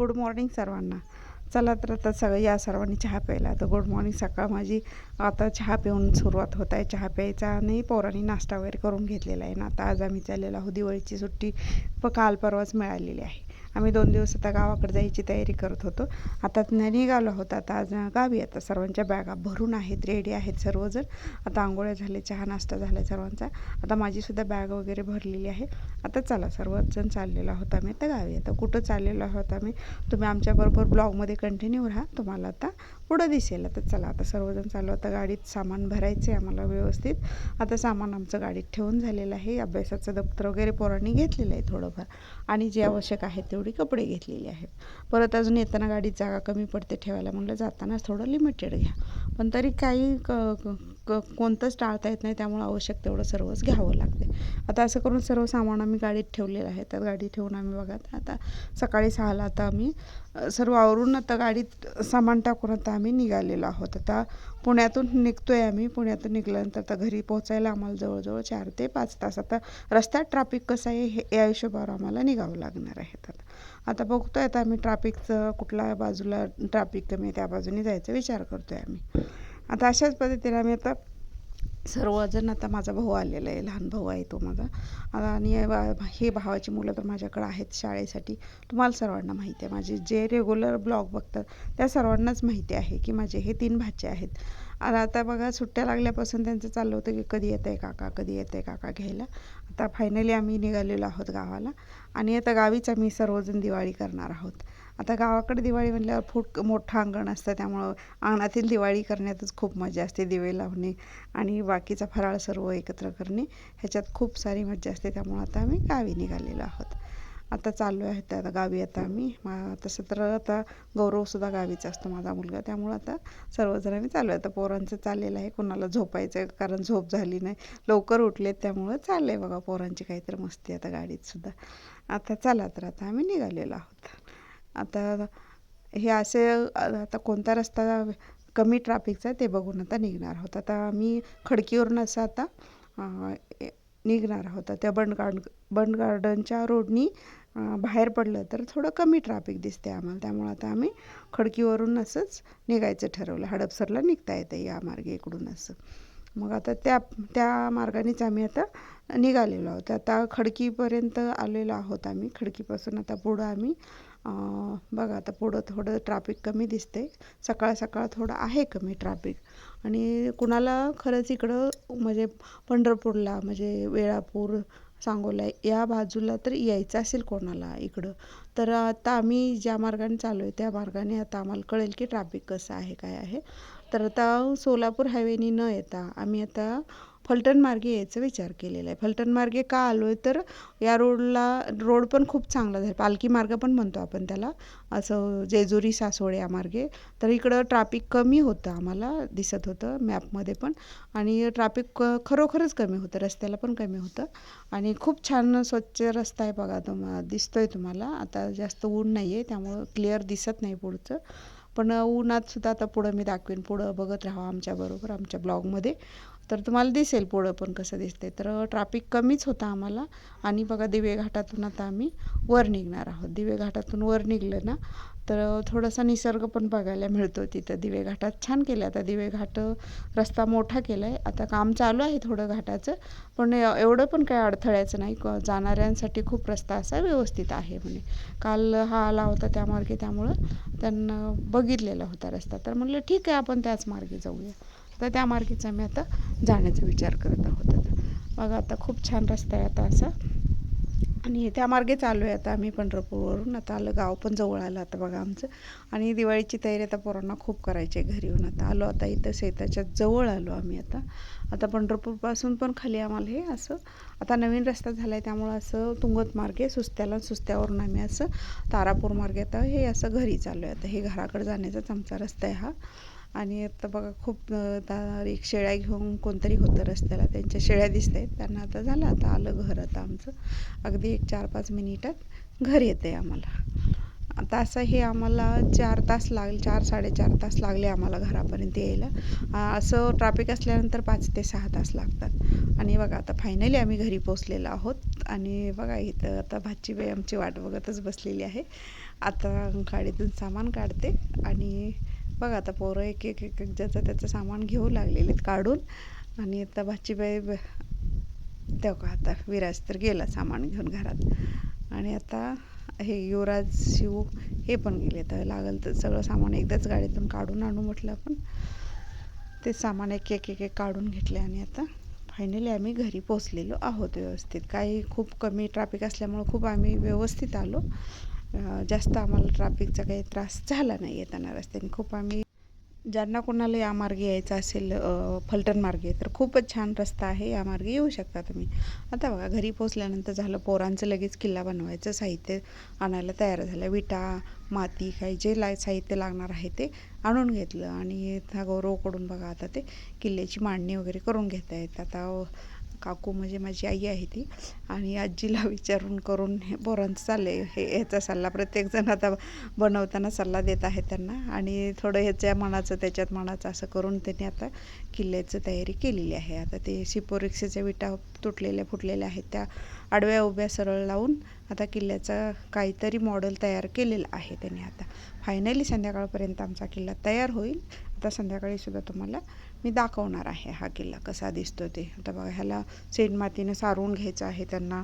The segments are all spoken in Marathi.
गुड मॉर्निंग सर्वांना. चला तर आता सगळं या सर्वांनी चहा प्यायला. तर गुड मॉर्निंग सकाळ माझी. आता चहा पिऊन सुरुवात होत आहे चहा प्यायचा आणि पोरांनी नाश्ता वगैरे करून घेतलेला आहे ना. आता आज आम्ही चाललेलो आहोत दिवाळीची सुट्टी. प काल परवाच मिळालेली आहे. आम्ही दोन दिवस आता गावाकडे जायची तयारी करत होतो. आता निघालो आहोत आता आज गावी आता सर्वांच्या बॅगा भरून आहेत रेडी आहेत सर्वजण. आता आंघोळ्या झाले चहा नाश्ता झाला सर्वांचा. आता माझीसुद्धा बॅग वगैरे भरलेली आहे. आता चला सर्वजण चाललेलो आहोत आम्ही. आता गावी आता कुठं चाललेलो आहोत आम्ही? तुम्ही आमच्याबरोबर ब्लॉगमध्ये कंटिन्यू राहा. तुम्हाला आता पुढं दिसेल. आता चला आता सर्वजण चालू आता गाडीत सामान भरायचं आहे आम्हाला व्यवस्थित. आता सामान आमचं गाडीत ठेवून झालेलं आहे. अभ्यासाचं दप्तर वगैरे पोरांनी घेतलेलं आहे थोडंफार. आणि जे आवश्यक आहे तेवढी कपडे घेतलेले आहेत. परत अजून येताना गाडीत जागा कमी पडते ठेवायला म्हणलं जातानाच थोडं लिमिटेड घ्या. पण तरी काही क क- कोणतंच टाळता येत नाही त्यामुळे आवश्यक तेवढं सर्वच घ्यावं लागते. आता असं करून सर्व सामान आम्ही गाडीत ठेवलेलं आहे. तर गाडी ठेवून आम्ही बघा आता सकाळी सहाला आता आम्ही सर्व आवरून आता गाडीत सामान टाकून आता आम्ही निघालेलो आहोत. आता पुण्यातून निघतो आहे आम्ही. पुण्यातून निघाल्यानंतर आता घरी पोहोचायला आम्हाला जवळजवळ चार ते पाच तास. आता रस्त्यात ट्रॅफिक कसं आहे हे या हिशोबावर आम्हाला निघावं लागणार आहे आता. आता बघतोय आता आम्ही ट्रॅफिकचं कुठल्या बाजूला ट्रॅफिक कमी आहे त्या बाजूने जायचा विचार करतो आहे आम्ही. आता अशाच पद्धतीने आम्ही आता सर्वजण आता माझा भाऊ आलेला आहे लहान भाऊ आहे तो माझा. आणि बा- हे भावाची मुलं तर माझ्याकडे आहेत शाळेसाठी. तुम्हाला सर्वांना माहिती आहे माझे जे रेग्युलर ब्लॉग बघतात त्या सर्वांनाच माहिती आहे की माझे हे तीन भाचे आहेत. आणि आता बघा सुट्ट्या लागल्यापासून त्यांचं चाललं होतं की कधी येत आहे काका कधी येत आहे काका घ्यायला. आता फायनली आम्ही निघालेलो आहोत गावाला. आणि आता गावीच आम्ही सर्वजण दिवाळी करणार आहोत. आता गावाकडे दिवाळी म्हणल्यावर फूट मोठं अंगण असतं त्यामुळं अंगणातील दिवाळी करण्यातच खूप मजा असते दिवे लावणे आणि बाकीचा फराळ सर्व एकत्र करणे ह्याच्यात खूप सारी मजा असते त्यामुळं आता आम्ही गावी निघालेलो आहोत. आता चाललो आहे त्या आता गावी आता आम्ही. मा तसं तर आता गौरवसुद्धा गावीच असतो माझा मुलगा. त्यामुळं आता सर्वजण आम्ही चाललो आहे आता पोरांचं चाललेलं आहे कोणाला झोपायचं आहे कारण झोप झाली नाही. लवकर उठले त्यामुळं चाललं आहे बघा पोरांची काहीतरी मस्ती आता गाडीतसुद्धा आता चला तर आता आम्ही निघालेलो आहोत. आता हे असे आता कोणता रस्ता कमी ट्रॅफिकचा आहे ते बघून आता निघणार आहोत. आता आम्ही खडकीवरून असं आता निघणार आहोत. त्या बंड गार्ड बंड गार्डनच्या रोडनी बाहेर पडलं तर थोडं कमी ट्रॅफिक दिसते आम्हाला. त्यामुळं आता आम्ही खडकीवरून असंच निघायचं ठरवलं. हडपसरला निघता येतं या मार्गे इकडून असं. मग आता त्या त्या मार्गानेच आम्ही आता निघालेलो आहोत. आता खडकीपर्यंत आलेलो आहोत आम्ही. खडकीपासून आता पुढं आम्ही बघा आता पुढं थोडं ट्रॅफिक कमी दिसते सकाळ सकाळ थोडं आहे कमी ट्रॅफिक आणि कुणाला खरंच इकडं म्हणजे पंढरपूरला म्हणजे वेळापूर सांगोला या बाजूला तर यायचं असेल कोणाला इकडं. तर आता आम्ही ज्या मार्गाने चालू आहे त्या मार्गाने आता आम्हाला कळेल की ट्रॅफिक कसं आहे काय आहे. तर आता सोलापूर हायवेनी न येता आम्ही आता फलटण मार्गे यायचा विचार केलेला आहे. फलटण मार्गे का आलो आहे तर या रोडला रोड पण खूप चांगला झाला पालखी मार्ग पण म्हणतो आपण त्याला. असं जेजुरी सासवड या मार्गे. तर इकडं ट्राफिक कमी होतं आम्हाला दिसत होतं मॅपमध्ये पण. आणि ट्राफिक खरोखरच कमी होतं. रस्त्याला पण कमी होतं. आणि खूप छान स्वच्छ रस्ता आहे बघा तुम्हा दिसतोय तुम्हाला. आता जास्त ऊन नाही आहे त्यामुळं क्लिअर दिसत नाही पुढचं. पण उन्हात सुद्धा आता पुढं मी दाखवेन. पुढं बघत राहा आमच्याबरोबर आमच्या ब्लॉगमध्ये तर तुम्हाला दिसेल पुढं पण कसं दिसते तर ट्रॅफिक कमीच होता आम्हाला. आणि बघा दिवे घाटातून आता आम्ही वर निघणार आहोत. दिवे घाटातून वर निघलं ना तर थोडासा निसर्ग पण बघायला मिळतो तिथं. दिवे घाटात छान केलं आता दिवे घाट रस्ता मोठा केला आहे आता काम चालू आहे थोडं घाटाचं. पण एवढं पण काही अडथळ्याचं नाही. क- जाणाऱ्यांसाठी खूप रस्ता असा व्यवस्थित आहे म्हणे. काल हा आला होता त्या मार्गे. त्यामुळं त्यांना बघितलेला होता रस्ता. तर म्हणलं ठीक आहे आपण त्याच मार्गे जाऊया. तर त्या मार्गेचा आम्ही आता जाण्याचा विचार करत आहोत आता. बघा आता खूप छान रस्ता आहे आता असा. आणि त्या मार्गे चालू आहे आता आम्ही पंढरपूरवरून. आता आलं गाव पण जवळ आलं आता बघा आमचं. आणि दिवाळीची तयारी आता पोरांना खूप करायची आहे घरी येऊन. आता आलो आता इथं शेताच्या जवळ आलो आम्ही आता. आता पंढरपूरपासून पण खाली आम्हाला हे असं आता नवीन रस्ता झाला आहे त्यामुळं असं तुंगत मार्गे सुस्त्याला सुस्त्यावरून आम्ही असं तारापूर मार्गे आता हे असं घरी चाललो आहे. आता हे घराकडे जाण्याचाच आमचा रस्ता आहे हा. आणि आता बघा खूप एक शेळ्या घेऊन कोणतरी होतं रस्त्याला. त्यांच्या शेळ्या दिसत आहेत त्यांना आता झालं आता आलं घर आता आमचं. अगदी एक चार पाच मिनिटात घर येतं आहे आम्हाला. आता असं हे आम्हाला चार तास लागले चार साडेचार तास लागले आम्हाला घरापर्यंत यायला. असं ट्रॅफिक असल्यानंतर पाच ते सहा तास लागतात. आणि बघा आता फायनली आम्ही घरी पोचलेलो आहोत. आणि बघा इथं आता भाची बाई आमची वाट बघतच बसलेली आहे. आता गाडीतून सामान काढते आणि बघा आता पोरं एक एक एक एक ज्याचं त्याचं सामान घेऊ लागलेले आहेत काढून. आणि आता भाचीबाई ब- का आता विराज तर गेला सामान घेऊन घरात. आणि आता हे युवराज शिव हे पण गेले. तर लागल तर सगळं सामान एकदाच गाडीतून काढून आणू म्हटलं आपण. ते सामान एक एक एक एक काढून घेतले आणि आता फायनली आम्ही घरी पोचलेलो आहोत व्यवस्थित. काही खूप कमी ट्रॅफिक असल्यामुळं खूप आम्ही व्यवस्थित आलो. जास्त आम्हाला ट्रॅफिकचा काही त्रास झाला नाही येताना रस्त्याने. खूप आम्ही ज्यांना कोणाला या मार्गे यायचं असेल फलटण मार्गे तर खूपच छान रस्ता आहे या मार्गे येऊ शकता तुम्ही. आता बघा घरी पोचल्यानंतर झालं पोरांचं लगेच किल्ला बनवायचं साहित्य आणायला तयार झालं. विटा माती काही जे ला साहित्य लागणार आहे ते आणून घेतलं. आणि हा गौरवकडून बघा आता ते किल्ल्याची मांडणी वगैरे करून घेता येत आता काकू म्हणजे माझी आई आहे ती. आणि आजीला विचारून करून हे पोरांचं चालले हे ह्याचा सल्ला प्रत्येकजण आता बनवताना सल्ला देत आहे त्यांना. आणि थोडं ह्याच्या मनाचं त्याच्यात मनाचं असं करून त्यांनी आता किल्ल्याचं तयारी केलेली आहे. आता ते शिपोरिक्षेच्या विटा तुटलेल्या फुटलेल्या आहेत. त्या आडव्या उभ्या सरळ लावून आता किल्ल्याचं काहीतरी मॉडेल तयार केलेलं आहे त्यांनी आता. फायनली संध्याकाळपर्यंत आमचा किल्ला तयार होईल. आता संध्याकाळी सुद्धा तुम्हाला मी दाखवणार आहे हा किल्ला कसा दिसतो ते. आता बघा ह्याला सेंडमातीनं सारून घ्यायचं आहे त्यांना.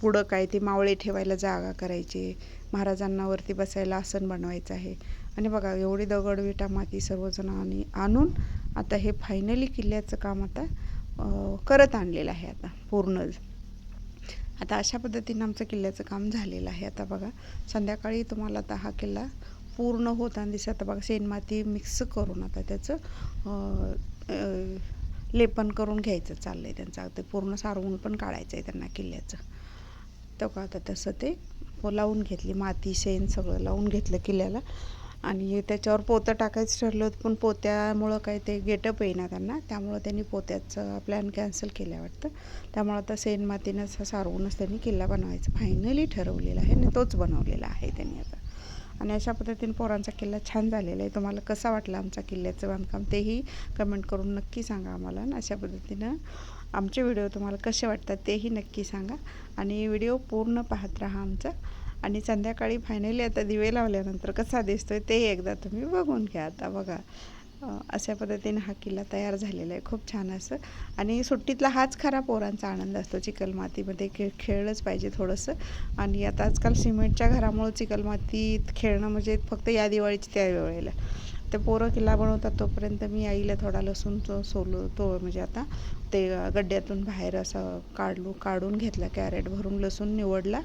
पुढं काय ते मावळे ठेवायला जागा करायची. महाराजांना वरती बसायला आसन बनवायचं आहे. आणि बघा एवढी दगड विटा माती सर्वजण आणि आणून आता हे फायनली किल्ल्याचं काम आता करत आणलेलं आहे आता पूर्ण. आता अशा पद्धतीनं आमचं किल्ल्याचं काम झालेलं आहे. आता बघा संध्याकाळी तुम्हाला आता हा किल्ला पूर्ण होताना दिसत. आता बघा शेणमाती मिक्स करून आता त्याचं लेपन करून घ्यायचं चाललं आहे त्यांचं ते पूर्ण सारवून पण काढायचं आहे त्यांना किल्ल्याचं. तर का आता तसं ते लावून घेतली. माती शेण सगळं लावून घेतलं किल्ल्याला. आणि त्याच्यावर पोतं टाकायचं ठरलं होतं पण पोत्यामुळं काय ते गेटअप येईना त्यांना. त्यामुळं त्यांनी पोत्याचं प्लॅन कॅन्सल केलं वाटतं. त्यामुळं आता शेण मातीनं सारवूनच त्यांनी किल्ला बनवायचा. फायनली ठरवलेला आहे आणि तोच बनवलेला आहे त्यांनी आता. आणि अशा पद्धतीने पोरांचा किल्ला छान झालेला आहे. तुम्हाला कसा वाटला आमचा किल्ल्याचं बांधकाम तेही कमेंट करून नक्की सांगा आम्हाला. आणि अशा पद्धतीनं आमचे व्हिडिओ तुम्हाला कसे वाटतात तेही नक्की सांगा. आणि व्हिडिओ पूर्ण पाहत राहा आमचा. आणि संध्याकाळी फायनली आता दिवे लावल्यानंतर कसा दिसतोय ते एकदा तुम्ही बघून घ्या. आता बघा. अशा पद्धतीने हा किल्ला तयार झालेला आहे. खूप छान असं. आणि सुट्टीतला हाच खरा पोरांचा आनंद असतो. चिकलमातीमध्ये खेळ खेळलंच पाहिजे थोडंसं. आणि आता आजकाल सिमेंटच्या घरामुळं चिकलमातीत खेळणं म्हणजे फक्त या दिवाळीची त्या वेळेला. ते पोरं किल्ला बनवतात तोपर्यंत मी आईला थोडा लसूण तो सोलो तो म्हणजे आता ते गड्ड्यातून बाहेर असं काढलो काढून घेतला कॅरेट भरून लसूण निवडला.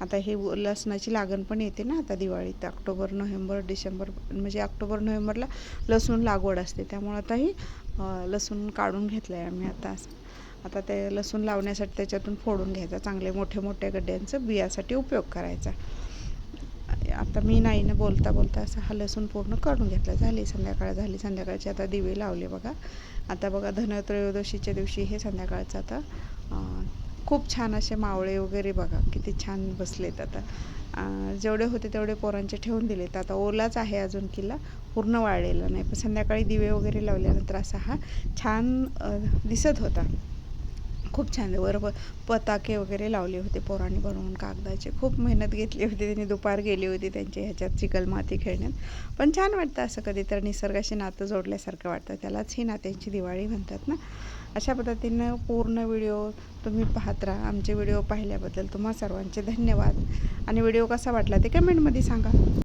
आता हे लसणाची लागण पण येते ना आता दिवाळीत. ऑक्टोबर नोव्हेंबर डिसेंबर म्हणजे ऑक्टोबर नोव्हेंबरला लसूण लागवड असते. त्यामुळं आता ही लसूण काढून घेतलं आहे आम्ही आता. असं आता ते लसूण लावण्यासाठी त्याच्यातून फोडून घ्यायचा चांगले मोठे मोठ्या गड्ड्यांचं बियासाठी उपयोग करायचा. आता मी नाही ना बोलता बोलता असं हा लसूण पूर्ण काढून घेतला. झाली संध्याकाळ झाली संध्याकाळचे. आता दिवे लावले बघा. आता बघा धनत्रयोदशीच्या दिवशी हे संध्याकाळचं आता खूप छान असे मावळे वगैरे बघा. किती छान बसलेत आता. जेवढे होते तेवढे पोरांचे ठेवून दिलेत. आता ओलाच आहे अजून किल्ला. पूर्ण वाळलेला नाही. पण संध्याकाळी दिवे वगैरे लावल्यानंतर असा हा छान दिसत होता. खूप छान वर पताके वगैरे लावले होते पोरांनी बनवून कागदाचे. खूप मेहनत घेतली होती त्यांनी. दुपार गेली होती त्यांच्या ह्याच्यात चिकल माती खेळण्यात. पण छान वाटतं असं कधी तर निसर्गाशी नातं जोडल्यासारखं वाटतं. त्यालाच ही नात्यांची दिवाळी म्हणतात ना. अशा पद्धतीनं पूर्ण व्हिडिओ तुम्ही पाहत राहा. आमचे व्हिडिओ पाहिल्याबद्दल तुम्हा सर्वांचे धन्यवाद. आणि व्हिडिओ कसा वाटला ते कमेंटमध्ये सांगा.